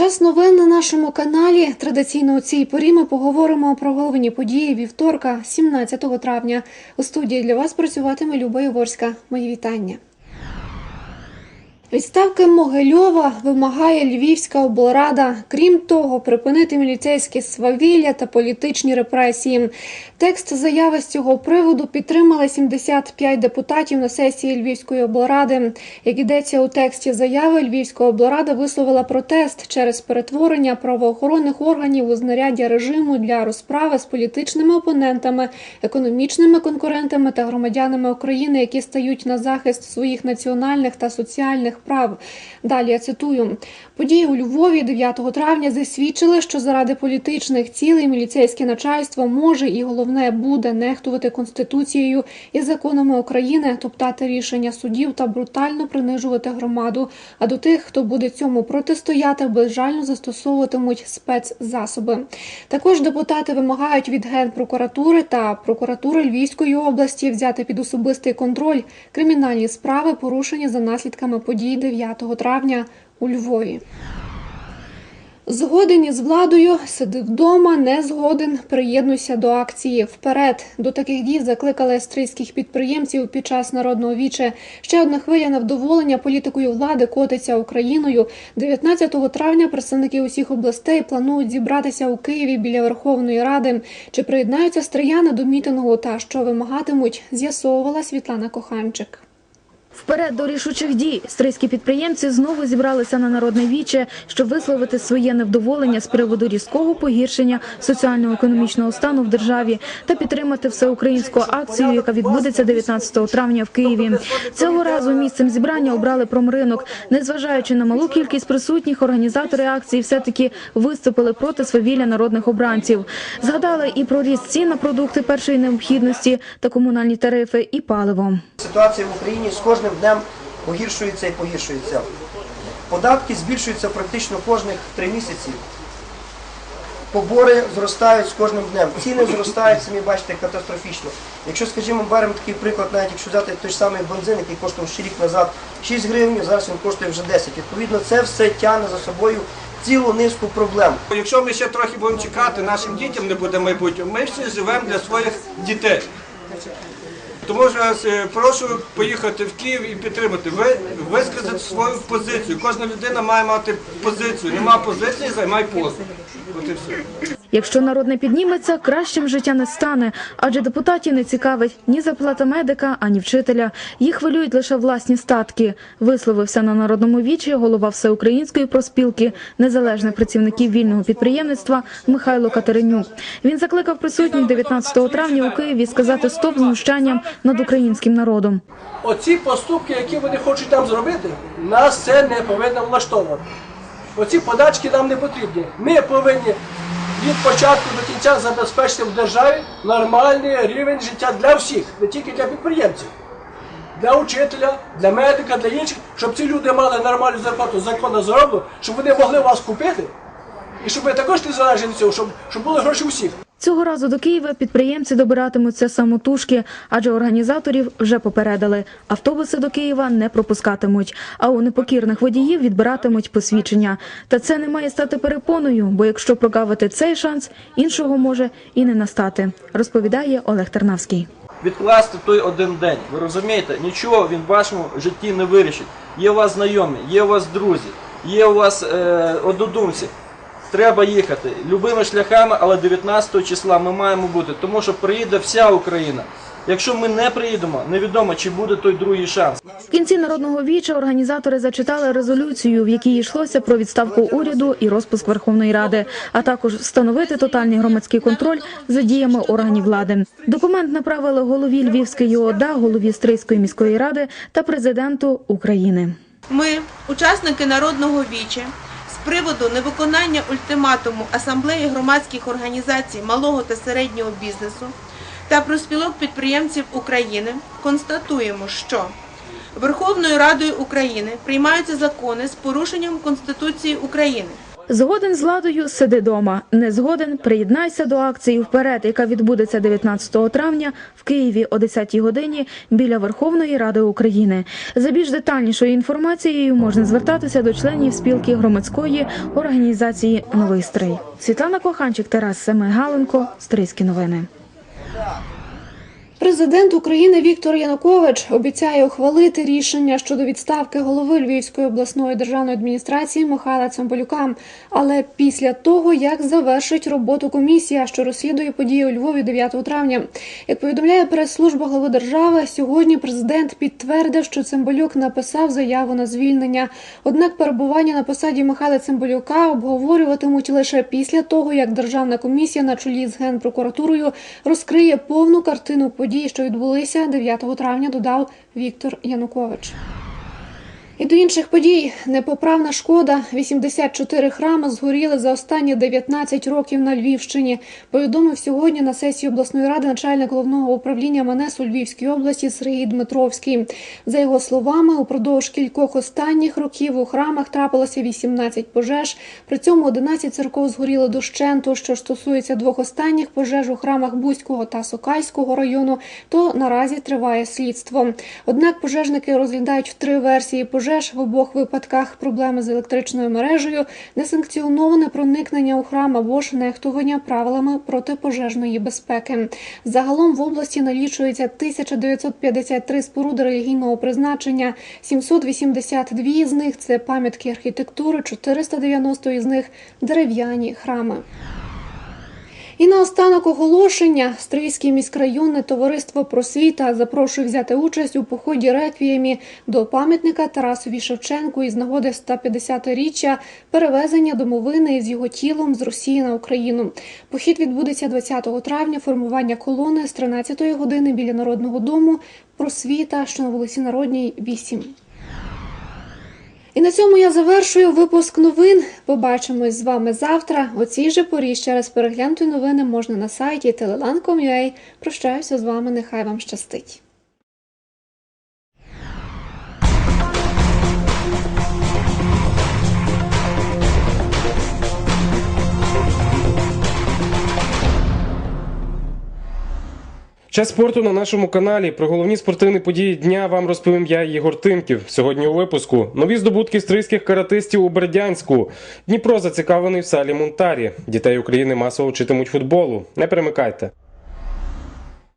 Час новин на нашому каналі. Традиційно у цій порі ми поговоримо про головні події вівторка, 17 травня. У студії для вас працюватиме Люба Єворська. Мої вітання. Відставки Могильова вимагає Львівська облрада. Крім того, припинити міліцейське свавілля та політичні репресії. Текст заяви з цього приводу підтримали 75 депутатів на сесії Львівської облради. Як йдеться у тексті заяви, Львівська облрада висловила протест через перетворення правоохоронних органів у знаряддя режиму для розправи з політичними опонентами, економічними конкурентами та громадянами України, які стають на захист своїх національних та соціальних прав. Далі я цитую: події у Львові 9 травня засвідчили, що заради політичних цілей міліцейське начальство може і головне буде нехтувати конституцією і законами України, топтати рішення судів та брутально принижувати громаду. А до тих, хто буде цьому протистояти, безжально застосовуватимуть спецзасоби. Також депутати вимагають від генпрокуратури та прокуратури Львівської області взяти під особистий контроль кримінальні справи, порушені за наслідками подій 9 травня у Львові. Згоден із владою, сиди вдома, не згоден, приєднуйся до акції. Вперед до таких дій закликали австрійських підприємців під час народного віче. Ще одна хвиля невдоволення політикою влади котиться Україною. 19 травня представники усіх областей планують зібратися у Києві біля Верховної Ради. Чи приєднаються стрияни до мітингу та що вимагатимуть, з'ясовувала Світлана Коханчик. Вперед до рішучих дій стрийські підприємці знову зібралися на народне віче, щоб висловити своє невдоволення з приводу різкого погіршення соціально-економічного стану в державі та підтримати всеукраїнську акцію, яка відбудеться 19 травня в Києві. Цього разу місцем зібрання обрали промринок. Незважаючи на малу кількість присутніх, організатори акції все-таки виступили проти свавілля народних обранців. Згадали і про ріст цін на продукти першої необхідності та комунальні тарифи, і паливо. Ситуація в Україні з днем погіршується і погіршується. Податки збільшуються практично кожних три місяці. Побори зростають з кожним днем. Ціни зростають, самі бачите, катастрофічно. Якщо, скажімо, беремо такий приклад, навіть якщо взяти той самий бензин, який коштував ще рік назад 6 гривень, зараз він коштує вже 10. Відповідно, це все тягне за собою цілу низку проблем. Якщо ми ще трохи будемо чекати, нашим дітям не буде майбутнього, ми всі живемо для своїх дітей. Тому ж е, прошу поїхати в Київ і підтримати. Ви висказати свою позицію. Кожна людина має мати позицію. Нема позиції, займай позу. От і все. Якщо народ не підніметься, кращим життя не стане, адже депутатів не цікавить ні зарплата медика, ані вчителя. Їх хвилюють лише власні статки. Висловився на народному вічі голова всеукраїнської проспілки незалежних працівників вільного підприємництва Михайло Катеринюк. Він закликав присутніх 19 травня у Києві сказати стоп знущанням над українським народом. Оці поступки, які вони хочуть там зробити, нас це не повинно влаштовувати. Оці подачки нам не потрібні. Ми повинні від початку до кінця забезпечити в державі нормальний рівень життя для всіх, не тільки для підприємців, для учителя, для медика, для інших, щоб ці люди мали нормальну зарплату законно зароблену, щоб вони могли вас купити, і щоб ви також не залежали від цього, щоб, щоб були гроші у всіх. Цього разу до Києва підприємці добиратимуться самотужки, адже організаторів вже попередили. Автобуси до Києва не пропускатимуть, а у непокірних водіїв відбиратимуть посвідчення. Та це не має стати перепоною, бо якщо прогавити цей шанс, іншого може і не настати, розповідає Олег Тарнавський. відкласти той один день. Ви розумієте, нічого він в вашому житті не вирішить. Є у вас знайомі, є у вас друзі, є у вас е, однодумці. Треба їхати любими шляхами, але 19 числа ми маємо бути, тому що приїде вся Україна. Якщо ми не приїдемо, невідомо чи буде той другий шанс. В кінці народного віча організатори зачитали резолюцію, в якій йшлося про відставку уряду і розпуск Верховної Ради, а також встановити тотальний громадський контроль за діями органів влади. Документ направили голові Львівської ОДА, голові Стрийської міської ради та президенту України. Ми, учасники народного віче, приводу невиконання ультиматуму Асамблеї громадських організацій малого та середнього бізнесу та проспілок підприємців України констатуємо, що Верховною Радою України приймаються закони з порушенням Конституції України. Згоден з владою сиди дома. Не згоден приєднайся до акції вперед, яка відбудеться 19 травня в Києві о 10 годині біля Верховної Ради України. За більш детальнішою інформацією можна звертатися до членів спілки громадської організації Новий стрий. Світлана Коханчик, Тарас Семигаленко, Стрийські новини. Президент України Віктор Янукович обіцяє ухвалити рішення щодо відставки голови Львівської обласної державної адміністрації Михайла Цимбалюка, але після того, як завершить роботу комісія, що розслідує події у Львові 9 травня. Як повідомляє прес-служба глави держави, сьогодні президент підтвердив, що Цимбалюк написав заяву на звільнення. Однак перебування на посаді Михайла Цимбалюка обговорюватимуть лише після того, як державна комісія на чолі з генпрокуратурою розкриє повну картину подій, що відбулися 9 травня, додав Віктор Янукович. І до інших подій непоправна шкода. 84 храми згоріли за останні 19 років на Львівщині. Повідомив сьогодні на сесії обласної ради начальник головного управління МНС у Львівській області Сергій Дмитровський. За його словами, упродовж кількох останніх років у храмах трапилося 18 пожеж. При цьому 11 церков згоріли дощенту. Що стосується двох останніх пожеж у храмах Бузького та Сокальського району, то наразі триває слідство. Однак пожежники розглядають три версії пожеж. В обох випадках проблеми з електричною мережею, несанкціоноване проникнення у храм або ж нехтування правилами протипожежної безпеки. Загалом в області налічується 1953 споруди релігійного призначення, 782 з них це пам'ятки архітектури, 490 із них дерев'яні храми. І наостанок оголошення Стрийське міськрайонне товариство просвіта запрошує взяти участь у поході реквіємі до пам'ятника Тарасові Шевченку із нагоди 150-річчя перевезення домовини з його тілом з Росії на Україну. Похід відбудеться 20 травня. Формування колони з 13 години біля народного дому. Просвіта, що на вулиці Народній 8. І на цьому я завершую випуск новин. Побачимось з вами завтра. О цій же порі ще раз переглянути новини можна на сайті telelan.com.ua. Прощаюся з вами. Нехай вам щастить. Час спорту на нашому каналі. Про головні спортивні події дня вам розповім я, Ігор Тимків. Сьогодні у випуску нові здобутки стрийських каратистів у Бердянську. Дніпро зацікавлений в салі Мунтарі. Дітей України масово вчитимуть футболу. Не перемикайте.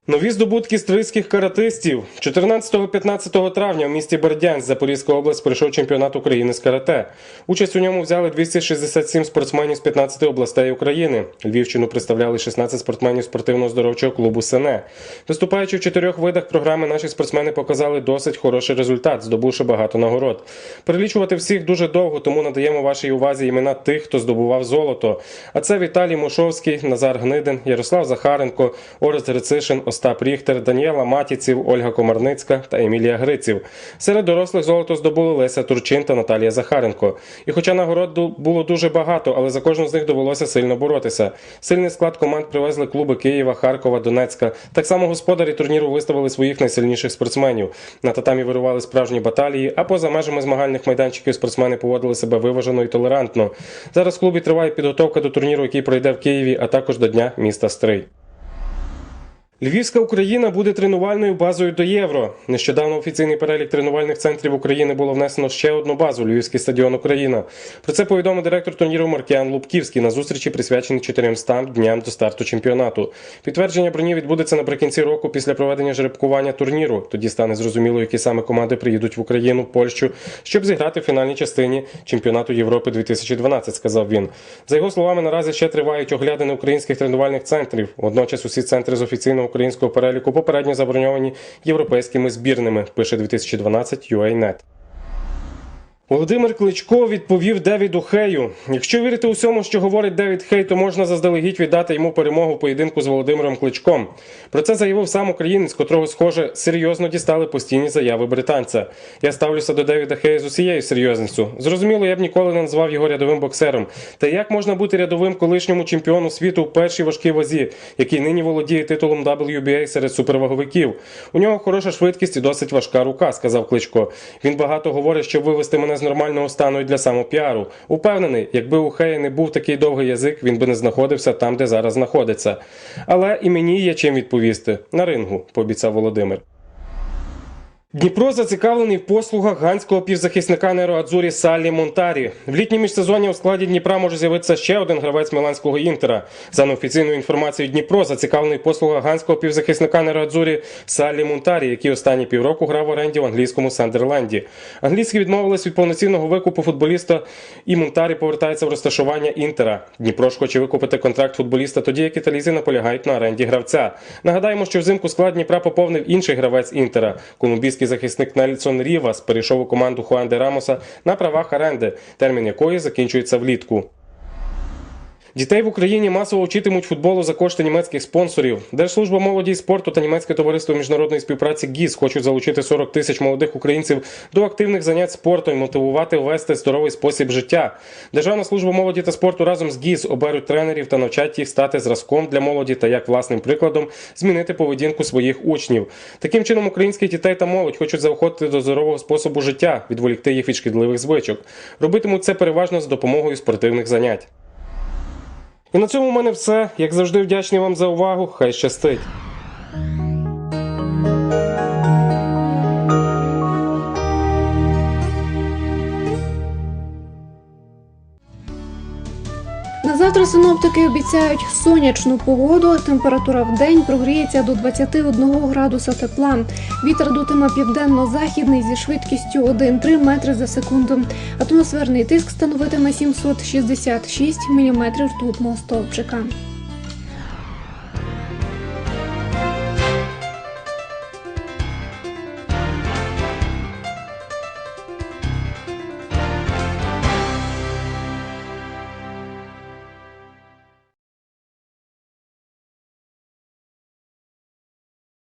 Нові здобутки стрийських каратистів 14-15 травня в місті Бердянськ Запорізька область пройшов чемпіонат України з карате. Участь у ньому взяли 267 спортсменів з 15 областей України. Львівщину представляли 16 спортсменів спортивно-здоровчого клубу Сене. Виступаючи в чотирьох видах програми, наші спортсмени показали досить хороший результат, здобувши багато нагород. Перелічувати всіх дуже довго, тому надаємо вашій увазі імена тих, хто здобував золото. А це Віталій Мушовський, Назар Гнидин, Ярослав Захаренко, Орест Грицишин, Остап Ріхтер, Даніела Матіців, Ольга Комарницька та Емілія Гриців. Серед дорослих золото здобули Леся Турчин та Наталія Захаренко. І хоча нагород було дуже багато, але за кожну з них довелося сильно боротися. Сильний склад команд привезли клуби Києва, Харкова, Донецька. Так само господарі турніру виставили своїх найсильніших спортсменів. На татамі вирували справжні баталії, а поза межами змагальних майданчиків спортсмени поводили себе виважено і толерантно. Зараз в клубі триває підготовка до турніру, який пройде в Києві, а також до Дня міста Стрий. Львівська Україна буде тренувальною базою до євро. Нещодавно офіційний перелік тренувальних центрів України було внесено ще одну базу Львівський стадіон Україна. Про це повідомив директор турніру Маркіан Лубківський на зустрічі, присвяченій 400 дням до старту чемпіонату. Підтвердження броні відбудеться наприкінці року після проведення жеребкування турніру. Тоді стане зрозуміло, які саме команди приїдуть в Україну, Польщу, щоб зіграти в фінальній частині чемпіонату Європи 2012, сказав він. За його словами, наразі ще тривають оглядини українських тренувальних центрів. Водночас усі центри з офіційного українського переліку попередньо заброньовані європейськими збірними. Пише 2012 UANet. Володимир Кличко відповів Девіду Хею. Якщо вірити усьому, що говорить Девід Хей, то можна заздалегідь віддати йому перемогу в поєдинку з Володимиром Кличком. Про це заявив сам українець, котрого, схоже, серйозно дістали постійні заяви британця. Я ставлюся до Девіда Хея з усією серйозністю. Зрозуміло, я б ніколи не назвав його рядовим боксером. Та як можна бути рядовим колишньому чемпіону світу в першій важкій вазі, який нині володіє титулом WBA серед суперваговиків? У нього хороша швидкість і досить важка рука, сказав Кличко. Він багато говорить, щоб вивести мене не з нормального стану і для самопіару. Упевнений, якби у Хея не був такий довгий язик, він би не знаходився там, де зараз знаходиться. Але і мені є чим відповісти на рингу, пообіцяв Володимир. Дніпро зацікавлений в послугах ганського півзахисника Нероадзурі Саллі Монтарі. В літній міжсезонні у складі Дніпра може з'явитися ще один гравець міланського інтера. За неофіційною інформацією Дніпро зацікавлений в послугах ганського півзахисника Нероадзурі Саллі Монтарі, який останні півроку грав в оренді в англійському Сандерленді. Англійські відмовились від повноцінного викупу футболіста, і Монтарі повертається в розташування інтера. Дніпро ж хоче викупити контракт футболіста тоді, як італійці наполягають на оренді гравця. Нагадаємо, що взимку склад Дніпра поповнив інший гравець інтера. Колумбійський захисник Нельсон Рівас перейшов у команду Хуанде Рамоса на правах оренди, термін якої закінчується влітку. Дітей в Україні масово вчитимуть футболу за кошти німецьких спонсорів. Держслужба молоді і спорту та німецьке товариство міжнародної співпраці ГІС хочуть залучити 40 тисяч молодих українців до активних занять спортом і мотивувати ввести здоровий спосіб життя. Державна служба молоді та спорту разом з ГІС оберуть тренерів та навчать їх стати зразком для молоді та як власним прикладом змінити поведінку своїх учнів. Таким чином, українських дітей та молодь хочуть заохотити до здорового способу життя, відволікти їх від шкідливих звичок. Робитимуть це переважно з допомогою спортивних занять. І на цьому в мене все. Як завжди, вдячний вам за увагу. Хай щастить. На синоптики обіцяють сонячну погоду. Температура в день прогріється до 21 градуса тепла. Вітер дутиме південно-західний зі швидкістю 1,3 метри за секунду. Атмосферний тиск становитиме 766 мм ртутного стовпчика.